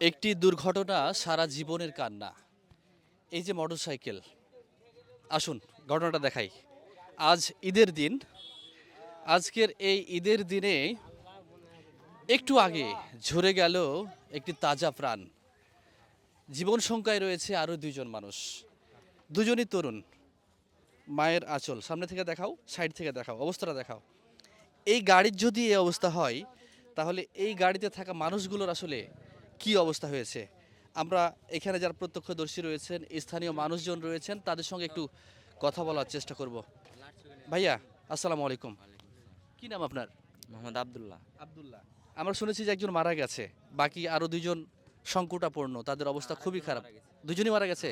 একটি দুর্ঘটনা সারা জীবনের কান্না। এই যে মোটরসাইকেল। আসুন, ঘটনাটা দেখাই। আজ ঈদের দিন। আজকের এই ঈদের দিনে একটু আগে ঝরে গেল একটি তাজা প্রাণ। জীবন সংখ্যায় রয়েছে আরও দুইজন মানুষ। দুজনই তরুণ। মায়ের আঁচল। সামনে থেকে দেখাও, সাইড থেকে দেখাও, অবস্থাটা দেখাও। এই গাড়ির যদি এই অবস্থা হয়, তাহলে এই গাড়িতে থাকা মানুষগুলোর আসলে কি অবস্থা হয়েছে? আমরা এখানে যারা প্রত্যক্ষদর্শী রয়েছেন স্থানীয় মানুষজন রয়েছেন তাদের সঙ্গে একটু কথা বলার চেষ্টা করব। ভাইয়া আসসালামু আলাইকুম। কি নাম আপনার? মোহাম্মদ আবদুল্লাহ। আব্দুল্লাহ। আমরা শুনেছি যে একজন মারা গেছে বাকি আরও দুজন সংকটাপূর্ণ তাদের অবস্থা খুবই খারাপ। দুজনই মারা গেছে?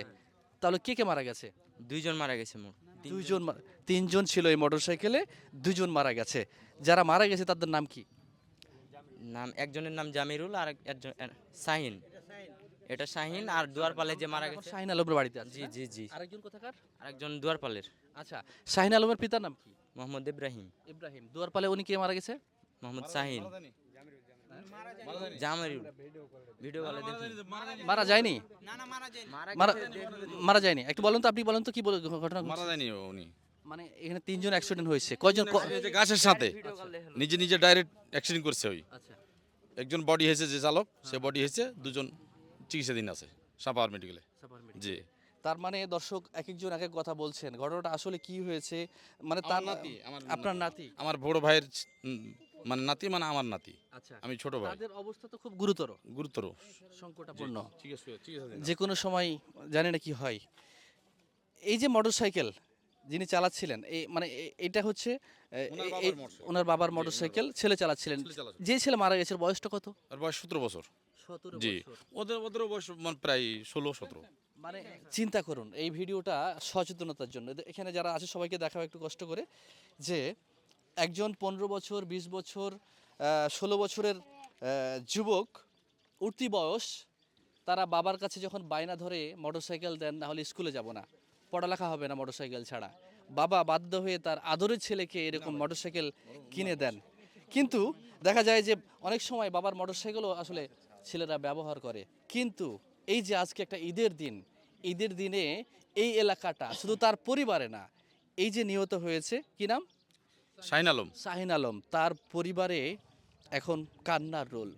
তাহলে কে কে মারা গেছে? দুইজন মারা গেছে মোট। দুইজন তিনজন ছিল এই মোটরসাইকেলে দুজন মারা গেছে। যারা মারা গেছে তাদের নাম কি? নাম একজনের নাম জামিরুল আর একজন শাহিন। এটা শাহিন। আর দুয়ারপালে যে মারা গেছে শাহিন আলমের বাড়িতে আছে জি জি জি। আরেকজন কোথাকার? আরেকজন দুয়ারপালের। আচ্ছা শাহিন আলমের পিতার নাম কি? মোহাম্মদ ইব্রাহিম। ইব্রাহিম। দুয়ারপালে উনি কে মারা গেছে? মোহাম্মদ শাহিন। জামিরুল। ভিডিও কলে মারা যায়নি। মারা মারা যায়নি। একটু বলেন তো আপনি বলেন তো কি বলে ঘটনা মারা যায়নি উনি। মানে এখানে তিনজন অ্যাক্সিডেন্ট হয়েছে। কয়জন গাছের সাথে। নিজে নিজে ডাইরেক্ট অ্যাক্সিডেন্ট করছে ওই। আচ্ছা। একজন বডি হয়েছে যে চালক সে বডি হয়েছে দুজন চিকিৎসাধীন আছে সাপাহার মেডিকেলে জি। তার মানে দর্শক এক একজন এক এক কথা বলছেন। ঘটনাটা আসলে কি হয়েছে? মানে তার নাতি, আপনার নাতি? আমার বড় ভাইয়ের মানে নাতি মানে আমার নাতি। আচ্ছা। আমি ছোট ভাই। তাদের অবস্থা তো খুব গুরুতর। গুরুতর। সংকটাপূর্ণ যে কোনো সময় জানি না কি হয়। এই যে মোটরসাইকেল যিনি চালাচ্ছিলেন এই মানে এটা হচ্ছে ওনার বাবার মোটরসাইকেল ছেলে চালাচ্ছিলেন। যে ছেলে মারা গেছে বয়সটা কত? বয়স সতেরো বছর। জি। ওদের ওদেরও বয়স মানে প্রায় ষোলো সতেরো। মানে চিন্তা করুন এই ভিডিওটা সচেতনতার জন্য। এখানে যারা আছে সবাইকে দেখাও একটু কষ্ট করে যে একজন পনেরো বছর বিশ বছর ষোলো বছরের যুবক উঠতি বয়স তারা বাবার কাছে যখন বায়না ধরে মোটরসাইকেল দেন না হলে স্কুলে যাব না। পড়ালেখা হবে না মোটরসাইকেল ছাড়া। বাবা বাধ্য হয়ে তার আদরের ছেলেকে এরকম মোটরসাইকেল কিনে দেন। কিন্তু দেখা যায় যে অনেক সময় বাবার মোটরসাইকেলও আসলে ছেলেরা ব্যবহার করে। কিন্তু এই যে আজকে একটা ঈদের দিন ঈদের দিনে এই এলাকাটা শুধু তার পরিবারে না এই যে নিহত হয়েছে কি নাম? শাহিন আলম। শাহিন আলম তার পরিবারে এখন কান্নার রোল।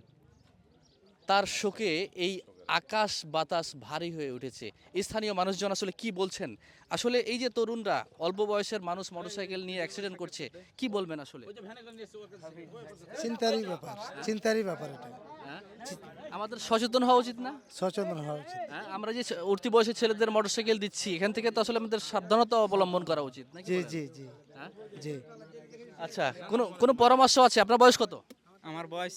তার শোকে এই আকাশ বাতাস ভারী হয়ে উঠেছে। স্থানীয় মানুষজন আসলে কি বলছেন? আসলে এই যে তরুণরা অল্প বয়সের মানুষ মোটরসাইকেল নিয়ে অ্যাক্সিডেন্ট করছে কি বলবেন আসলে? চিন্তারই ব্যাপার চিন্তারই ব্যাপার এটা। হ্যাঁ? আমাদের সচেতন হওয়া উচিত না? সচেতন হওয়া উচিত। হ্যাঁ? আমরা যে উঠতি বয়সের ছেলেদের মোটরসাইকেল দিচ্ছি এখান থেকে তো আসলে আমাদের সাবধানতা অবলম্বন করা উচিত জি জি জি। হ্যাঁ? জি। আচ্ছা কোনো কোনো পরামর্শ আছে? আপনার বয়স কত? আমার বয়স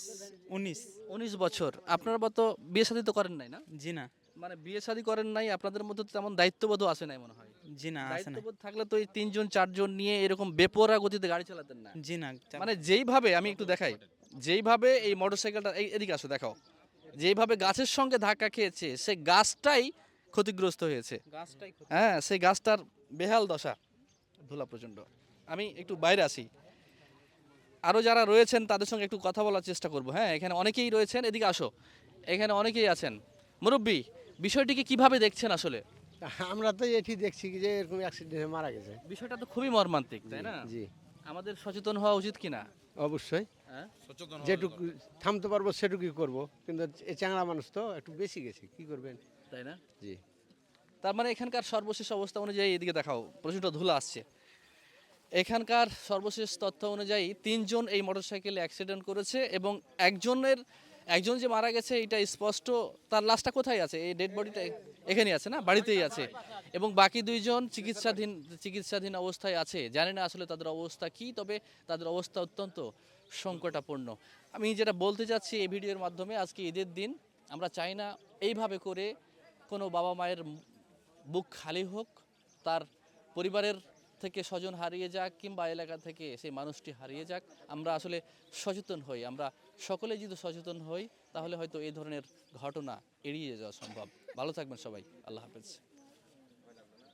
উনিশ। উনিশ বছর। আপনার মতো বিয়ে শাদী তো করেন নাই না? জি না। মানে বিয়ে শাদী করেন নাই আপনাদের মধ্যে তেমন দায়িত্ববোধও আসে নাই মনে হয়? জি না দায়িত্ববোধ থাকলে তো এই তিনজন চারজন নিয়ে এরকম বেপরা গতিতে গাড়ি চালাতেন না। জি না মানে যেইভাবে আমি একটু দেখাই যেইভাবে এই মোটরসাইকেলটা এই এদিকে আসো দেখাও। যেইভাবে গাছের সঙ্গে ধাক্কা খেয়েছে সে গাছটাই ক্ষতিগ্রস্ত হয়েছে। গাছটাই হ্যাঁ সেই গাছটার বেহাল দশা ধুলা প্রচণ্ড। আমি একটু বাইরে আসি। আরও যারা রয়েছেন তাদের সঙ্গে একটু কথা বলার চেষ্টা করব। হ্যাঁ এখানে অনেকেই রয়েছেন এদিকে আসো। এখানে অনেকেই আছেন। মুরব্বী বিষয়টিকে কীভাবে দেখছেন আসলে? আমরা তো এটি দেখছি যে এরকম অ্যাক্সিডেন্টে মারা গেছে। বিষয়টা তো খুবই মর্মান্তিক তাই না? জি। আমাদের সচেতন হওয়া উচিত কিনা? অবশ্যই। হ্যাঁ? যেটুকু থামতে পারব সেটুকুই করব কিন্তু এই চ্যাংড়া মানুষ তো একটু বেশি গেছে কি করবেন? তাই না? জি। তার মানে এখানকার সর্বশেষ অবস্থা অনুযায়ী এদিকে দেখাও প্রচণ্ড ধুলা আসছে। এখানকার সর্বশেষ তথ্য অনুযায়ী তিনজন এই মোটরসাইকেলে অ্যাক্সিডেন্ট করেছে এবং একজনের, একজন যে মারা গেছে, এটা স্পষ্ট, তার লাশটা কোথায় আছে? এই ডেড বডিটা এখানেই আছে না? বাড়িতেই আছে। এবং বাকি দুইজন চিকিৎসাধীন চিকিৎসাধীন অবস্থায় আছে। জানি না আসলে তাদের অবস্থা কি, তবে তাদের অবস্থা অত্যন্ত সংকটাপূর্ণ আমি যেটা বলতে চাচ্ছি এই ভিডিওর মাধ্যমে, আজকে ঈদের দিন, আমরা চাই না এইভাবে করে কোনো বাবা মায়ের বুক খালি হোক, তার পরিবারের থেকে স্বজন হারিয়ে যাক কিংবা এলাকা থেকে সেই মানুষটি হারিয়ে যাক, আমরা আসলে সচেতন হই, আমরা সকলে যদি সচেতন হই, তাহলে হয়তো এই ধরনের ঘটনা এড়িয়ে যাওয়া সম্ভব। ভালো থাকবেন সবাই, আল্লাহ হাফেজ।